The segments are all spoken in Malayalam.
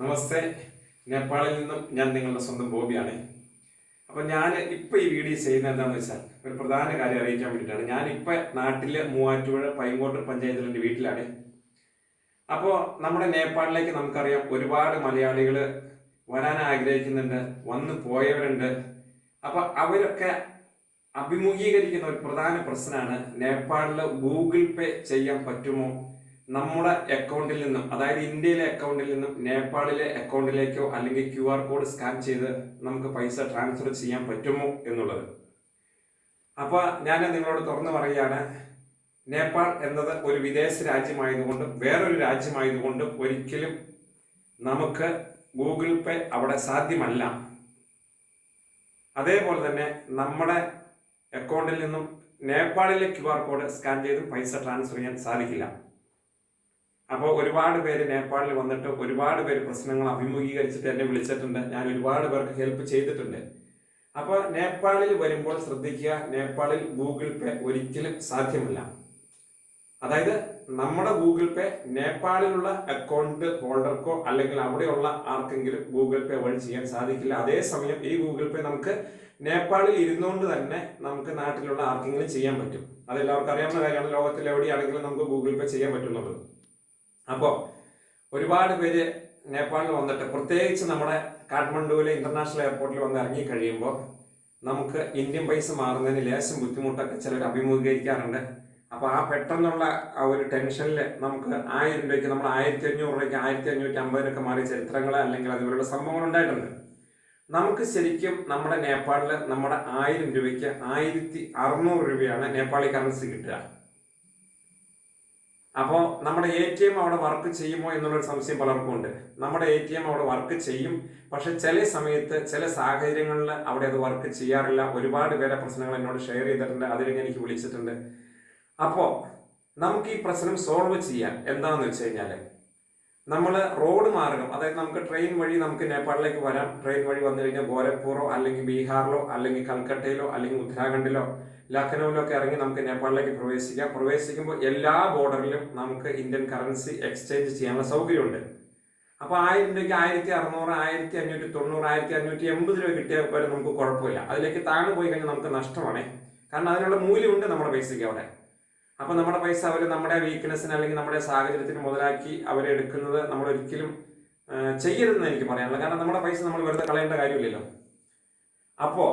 നമസ്തേ. നേപ്പാളിൽ നിന്നും ഞാൻ നിങ്ങളുടെ സ്വന്തം ബോബിയാണ്. അപ്പോൾ ഞാൻ ഇപ്പോൾ ഈ വീഡിയോ ചെയ്യുന്നത് എന്താണെന്ന് വെച്ചാൽ ഒരു പ്രധാന കാര്യം അറിയിക്കാൻ വേണ്ടിയിട്ടാണ്. ഞാനിപ്പോൾ നാട്ടിലെ മൂവാറ്റുപുഴ പൈങ്കോട്ട് പഞ്ചായത്തിൽ എന്റെ വീട്ടിലാണ്. അപ്പോൾ നമ്മുടെ നേപ്പാളിലേക്ക് നമുക്കറിയാം ഒരുപാട് മലയാളികൾ വരാൻ ആഗ്രഹിക്കുന്നുണ്ട് വന്നു പോയവരുണ്ട്. അപ്പോൾ അവരൊക്കെ അഭിമുഖീകരിക്കുന്ന ഒരു പ്രധാന പ്രശ്നമാണ് നേപ്പാളിൽ ഗൂഗിൾ പേ ചെയ്യാൻ പറ്റുമോ? നമ്മുടെ അക്കൗണ്ടിൽ നിന്നും അതായത് ഇന്ത്യയിലെ അക്കൗണ്ടിൽ നിന്നും നേപ്പാളിലെ അക്കൗണ്ടിലേക്കോ അല്ലെങ്കിൽ ക്യു ആർ കോഡ് സ്കാൻ ചെയ്ത് നമുക്ക് പൈസ ട്രാൻസ്ഫർ ചെയ്യാൻ പറ്റുമോ എന്നുള്ളത്. അപ്പോൾ ഞാൻ നിങ്ങളോട് തുറന്നു പറയുകയാണ്. നേപ്പാൾ എന്നത് ഒരു വിദേശ രാജ്യമായതുകൊണ്ടും വേറൊരു രാജ്യമായതുകൊണ്ടും ഒരിക്കലും നമുക്ക് ഗൂഗിൾ പേ അവിടെ സാധ്യമല്ല. അതേപോലെ തന്നെ നമ്മുടെ അക്കൗണ്ടിൽ നിന്നും നേപ്പാളിലെ ക്യു ആർ കോഡ് സ്കാൻ ചെയ്ത് പൈസ ട്രാൻസ്ഫർ ചെയ്യാൻ സാധിക്കില്ല. അപ്പോൾ ഒരുപാട് പേര് നേപ്പാളിൽ വന്നിട്ട് ഒരുപാട് പേര് പ്രശ്നങ്ങൾ അഭിമുഖീകരിച്ചിട്ട് എന്നെ വിളിച്ചിട്ടുണ്ട്. ഞാൻ ഒരുപാട് പേർക്ക് ഹെൽപ്പ് ചെയ്തിട്ടുണ്ട്. അപ്പോൾ നേപ്പാളിൽ വരുമ്പോൾ ശ്രദ്ധിക്കുക നേപ്പാളിൽ ഗൂഗിൾ പേ ഒരിക്കലും സാധ്യമല്ല. അതായത് നമ്മുടെ ഗൂഗിൾ പേ നേപ്പാളിലുള്ള അക്കൗണ്ട് ഹോൾഡർക്കോ അല്ലെങ്കിൽ അവിടെയുള്ള ആർക്കെങ്കിലും ഗൂഗിൾ പേ വഴി ചെയ്യാൻ സാധിക്കില്ല. അതേസമയം ഈ ഗൂഗിൾ പേ നമുക്ക് നേപ്പാളിൽ ഇരുന്നുകൊണ്ട് തന്നെ നമുക്ക് നാട്ടിലുള്ള ആർക്കെങ്കിലും ചെയ്യാൻ പറ്റും. അതെല്ലാവർക്കും അറിയാവുന്ന കാര്യമാണ്. ലോകത്തിൽ എവിടെയാണെങ്കിലും നമുക്ക് ഗൂഗിൾ പേ ചെയ്യാൻ പറ്റുന്നത് അപ്പോൾ ഒരുപാട് പേര് നേപ്പാളിൽ വന്നിട്ട് പ്രത്യേകിച്ച് നമ്മുടെ കാഠ്മണ്ഡുവിലെ ഇന്റർനാഷണൽ എയർപോർട്ടിൽ വന്ന് ഇറങ്ങി കഴിയുമ്പോൾ നമുക്ക് ഇന്ത്യൻ പൈസ മാറുന്നതിന് ലേശം ബുദ്ധിമുട്ടൊക്കെ ചിലർ അഭിമുഖീകരിക്കാറുണ്ട്. അപ്പോൾ ആ പെട്ടെന്നുള്ള ആ ഒരു ടെൻഷനിൽ നമുക്ക് ആയിരം രൂപയ്ക്ക് നമ്മൾ ആയിരത്തി അഞ്ഞൂറ് രൂപയ്ക്ക് ആയിരത്തി അഞ്ഞൂറ്റി അമ്പതിനൊക്കെ മാറിയ ചരിത്രങ്ങൾ അല്ലെങ്കിൽ അതുപോലുള്ള സംഭവങ്ങൾ ഉണ്ടായിട്ടുണ്ട്. നമുക്ക് ശരിക്കും നമ്മുടെ നേപ്പാളിൽ നമ്മുടെ ആയിരം രൂപയ്ക്ക് ആയിരത്തി അറുന്നൂറ് രൂപയാണ് നേപ്പാളി കറൻസി കിട്ടുക. അപ്പോൾ നമ്മുടെ എ ടി എം അവിടെ വർക്ക് ചെയ്യുമോ എന്നുള്ളൊരു സംശയം പലർക്കും ഉണ്ട് നമ്മുടെ എ ടി എം അവിടെ വർക്ക് ചെയ്യും. പക്ഷെ ചില സമയത്ത് ചില സാഹചര്യങ്ങളിൽ അവിടെ അത് വർക്ക് ചെയ്യാറില്ല. ഒരുപാട് പേരെ പ്രശ്നങ്ങൾ എന്നോട് ഷെയർ ചെയ്തിട്ടുണ്ട്. അതിലേക്ക് എനിക്ക് വിളിച്ചിട്ടുണ്ട്. അപ്പോൾ നമുക്ക് ഈ പ്രശ്നം സോൾവ് ചെയ്യാൻ എന്താണെന്ന് വെച്ച് കഴിഞ്ഞാൽ നമ്മൾ റോഡ് മാർഗം അതായത് നമുക്ക് ട്രെയിൻ വഴി നമുക്ക് നേപ്പാളിലേക്ക് വരാം. ട്രെയിൻ വഴി വന്നു കഴിഞ്ഞാൽ ഗോരഖ്പൂറോ അല്ലെങ്കിൽ ബീഹാറിലോ അല്ലെങ്കിൽ കൽക്കട്ടയിലോ അല്ലെങ്കിൽ ഉത്തരാഖണ്ഡിലോ ലഖ്നൌവിലോ ഒക്കെ ഇറങ്ങി നമുക്ക് നേപ്പാളിലേക്ക് പ്രവേശിക്കാം. പ്രവേശിക്കുമ്പോൾ എല്ലാ ബോർഡറിലും നമുക്ക് ഇന്ത്യൻ കറൻസി എക്സ്ചേഞ്ച് ചെയ്യാനുള്ള സൗകര്യമുണ്ട്. അപ്പോൾ ആയിരം രൂപയ്ക്ക് ആയിരത്തി അറുന്നൂറ് ആയിരത്തി അഞ്ഞൂറ്റി തൊണ്ണൂറ് ആയിരത്തി അഞ്ഞൂറ്റി എൺപത് രൂപ കിട്ടിയാൽ വരെ നമുക്ക് കുഴപ്പമില്ല. അതിലേക്ക് താഴെ പോയി കഴിഞ്ഞാൽ നമുക്ക് നഷ്ടമാണ്. കാരണം അതിനുള്ള മൂല്യമുണ്ട് നമ്മുടെ പൈസയ്ക്ക് അവിടെ. അപ്പോൾ നമ്മുടെ പൈസ അവർ നമ്മുടെ വീക്ക്നെസ്സിന് അല്ലെങ്കിൽ നമ്മുടെ സാഹചര്യത്തിന് മുതലാക്കി അവരെടുക്കുന്നത് നമ്മൾ ഒരിക്കലും ചെയ്യരുതെന്ന് എനിക്ക് പറയാനുള്ളത്. കാരണം നമ്മുടെ പൈസ നമ്മൾ വെറുതെ കളയേണ്ട കാര്യമില്ലല്ലോ. അപ്പോൾ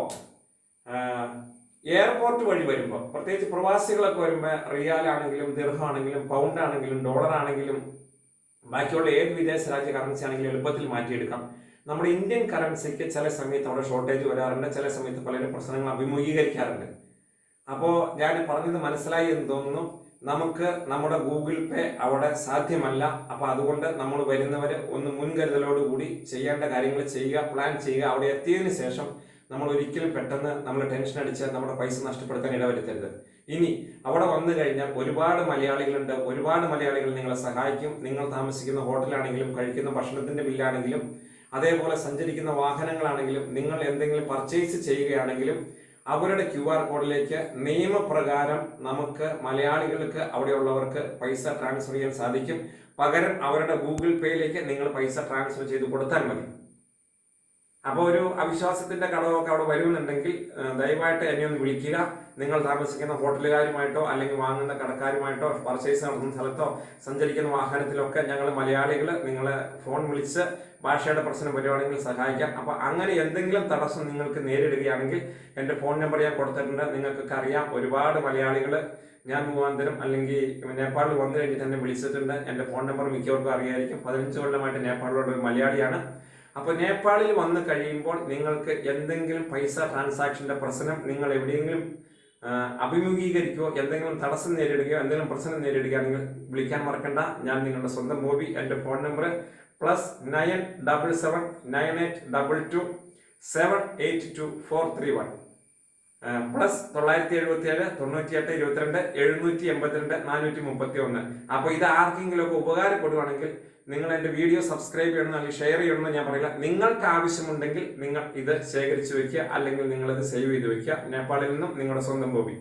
എയർപോർട്ട് വഴി വരുമ്പോൾ പ്രത്യേകിച്ച് പ്രവാസികളൊക്കെ വരുമ്പോൾ റിയാലാണെങ്കിലും ദിർഹാണെങ്കിലും പൗണ്ട് ആണെങ്കിലും ഡോളർ ആണെങ്കിലും ബാക്കിയുള്ള ഏത് വിദേശ രാജ്യ കറൻസി ആണെങ്കിലും എളുപ്പത്തിൽ മാറ്റിയെടുക്കാം. നമ്മുടെ ഇന്ത്യൻ കറൻസിക്ക് ചില സമയത്ത് അവിടെ ഷോർട്ടേജ് വരാറുണ്ട്. ചില സമയത്ത് പലരും പ്രശ്നങ്ങൾ അഭിമുഖീകരിക്കാറുണ്ട്. അപ്പോൾ ഞാൻ പറഞ്ഞത് മനസ്സിലായി എന്ന് തോന്നുന്നു. നമുക്ക് നമ്മുടെ ഗൂഗിൾ പേ അവിടെ സാധ്യമല്ല. അപ്പൊ അതുകൊണ്ട് നമ്മൾ വരുന്നവർ ഒന്ന് മുൻകരുതലോടുകൂടി ചെയ്യേണ്ട കാര്യങ്ങൾ ചെയ്യുക പ്ലാൻ ചെയ്യുക. അവിടെ എത്തിയതിനു ശേഷം നമ്മൾ ഒരിക്കലും പെട്ടെന്ന് നമ്മൾ ടെൻഷൻ അടിച്ച് നമ്മുടെ പൈസ നഷ്ടപ്പെടുത്താൻ ഇടവരുത്തരുത്. ഇനി അവിടെ വന്നു കഴിഞ്ഞാൽ ഒരുപാട് മലയാളികളുണ്ട്. ഒരുപാട് മലയാളികൾ നിങ്ങളെ സഹായിക്കും. നിങ്ങൾ താമസിക്കുന്ന ഹോട്ടലാണെങ്കിലും കഴിക്കുന്ന ഭക്ഷണത്തിന്റെ ബില്ലാണെങ്കിലും അതേപോലെ സഞ്ചരിക്കുന്ന വാഹനങ്ങളാണെങ്കിലും നിങ്ങൾ എന്തെങ്കിലും പർച്ചേസ് ചെയ്യുകയാണെങ്കിലും അവരുടെ ക്യു ആർ കോഡിലേക്ക് നിയമപ്രകാരം നമുക്ക് മലയാളികൾക്ക് അവിടെയുള്ളവർക്ക് പൈസ ട്രാൻസ്ഫർ ചെയ്യാൻ സാധിക്കും. പകരം അവരുടെ ഗൂഗിൾ പേയിലേക്ക് നിങ്ങൾ പൈസ ട്രാൻസ്ഫർ ചെയ്ത് കൊടുത്താൽ മതി. അപ്പോൾ ഒരു അവിശ്വാസത്തിന്റെ കടമൊക്കെ അവിടെ വരുമെന്നുണ്ടെങ്കിൽ ദയവായിട്ട് എന്നെ ഒന്ന് വിളിക്കുക. നിങ്ങൾ താമസിക്കുന്ന ഹോട്ടലുകാരുമായിട്ടോ അല്ലെങ്കിൽ വാങ്ങുന്ന കടക്കാരുമായിട്ടോ പർച്ചേസ് നടത്തുന്ന സ്ഥലത്തോ സഞ്ചരിക്കുന്ന വാഹനത്തിലൊക്കെ ഞങ്ങൾ മലയാളികൾ നിങ്ങളെ ഫോൺ വിളിച്ച് ഭാഷയുടെ പ്രശ്നം വരുവാണെങ്കിൽ സഹായിക്കാം. അപ്പോൾ അങ്ങനെ എന്തെങ്കിലും തടസ്സം നിങ്ങൾക്ക് നേരിടുകയാണെങ്കിൽ എന്റെ ഫോൺ നമ്പർ ഞാൻ കൊടുത്തിട്ടുണ്ട്. നിങ്ങൾക്കൊക്കെ അറിയാം ഒരുപാട് മലയാളികൾ ഞാൻ മുഖാന്തരം അല്ലെങ്കിൽ നേപ്പാളിൽ വന്നു കഴിഞ്ഞിട്ട് എന്നെ വിളിച്ചിട്ടുണ്ട്. എന്റെ ഫോൺ നമ്പർ മിക്കവർക്കും അറിയായിരിക്കും. പതിനഞ്ച് കൊല്ലമായിട്ട് നേപ്പാളിലുള്ള ഒരു മലയാളിയാണ്. അപ്പോൾ നേപ്പാളിൽ വന്നു കഴിയുമ്പോൾ നിങ്ങൾക്ക് എന്തെങ്കിലും പൈസ ട്രാൻസാക്ഷന്റെ പ്രശ്നം നിങ്ങൾ എവിടെയെങ്കിലും അഭിമുഖീകരിക്കുകയോ എന്തെങ്കിലും തടസ്സം നേരിടുകയോ എന്തെങ്കിലും പ്രശ്നം നേരിടുകയാണെങ്കിൽ വിളിക്കാൻ മറക്കണ്ട. ഞാൻ നിങ്ങളുടെ സ്വന്തം മോബി എന്റെ phone number plus nine double seven nine eight double two seven eight two four three one. Plus തൊള്ളായിരത്തി എഴുപത്തി ഏഴ് തൊണ്ണൂറ്റി എട്ട് ഇരുപത്തിരണ്ട് എഴുന്നൂറ്റി എൺപത്തിരണ്ട് നാനൂറ്റി മുപ്പത്തി ഒന്ന് അപ്പോൾ ഇത് ആർക്കെങ്കിലും ഒക്കെ ഉപകാരപ്പെടുവാണെങ്കിൽ നിങ്ങൾ എന്റെ വീഡിയോ സബ്സ്ക്രൈബ് ചെയ്യണം അല്ലെങ്കിൽ ഷെയർ ചെയ്യണമെന്ന് ഞാൻ പറയില്ല. നിങ്ങൾക്ക് ആവശ്യമുണ്ടെങ്കിൽ നിങ്ങൾ ഇത് ശേഖരിച്ചു വെക്കുക അല്ലെങ്കിൽ നിങ്ങൾ ഇത് സേവ് ചെയ്ത് വെക്കുക. നേപ്പാളിൽ നിന്നും നിങ്ങളുടെ സ്വന്തം ബോബി.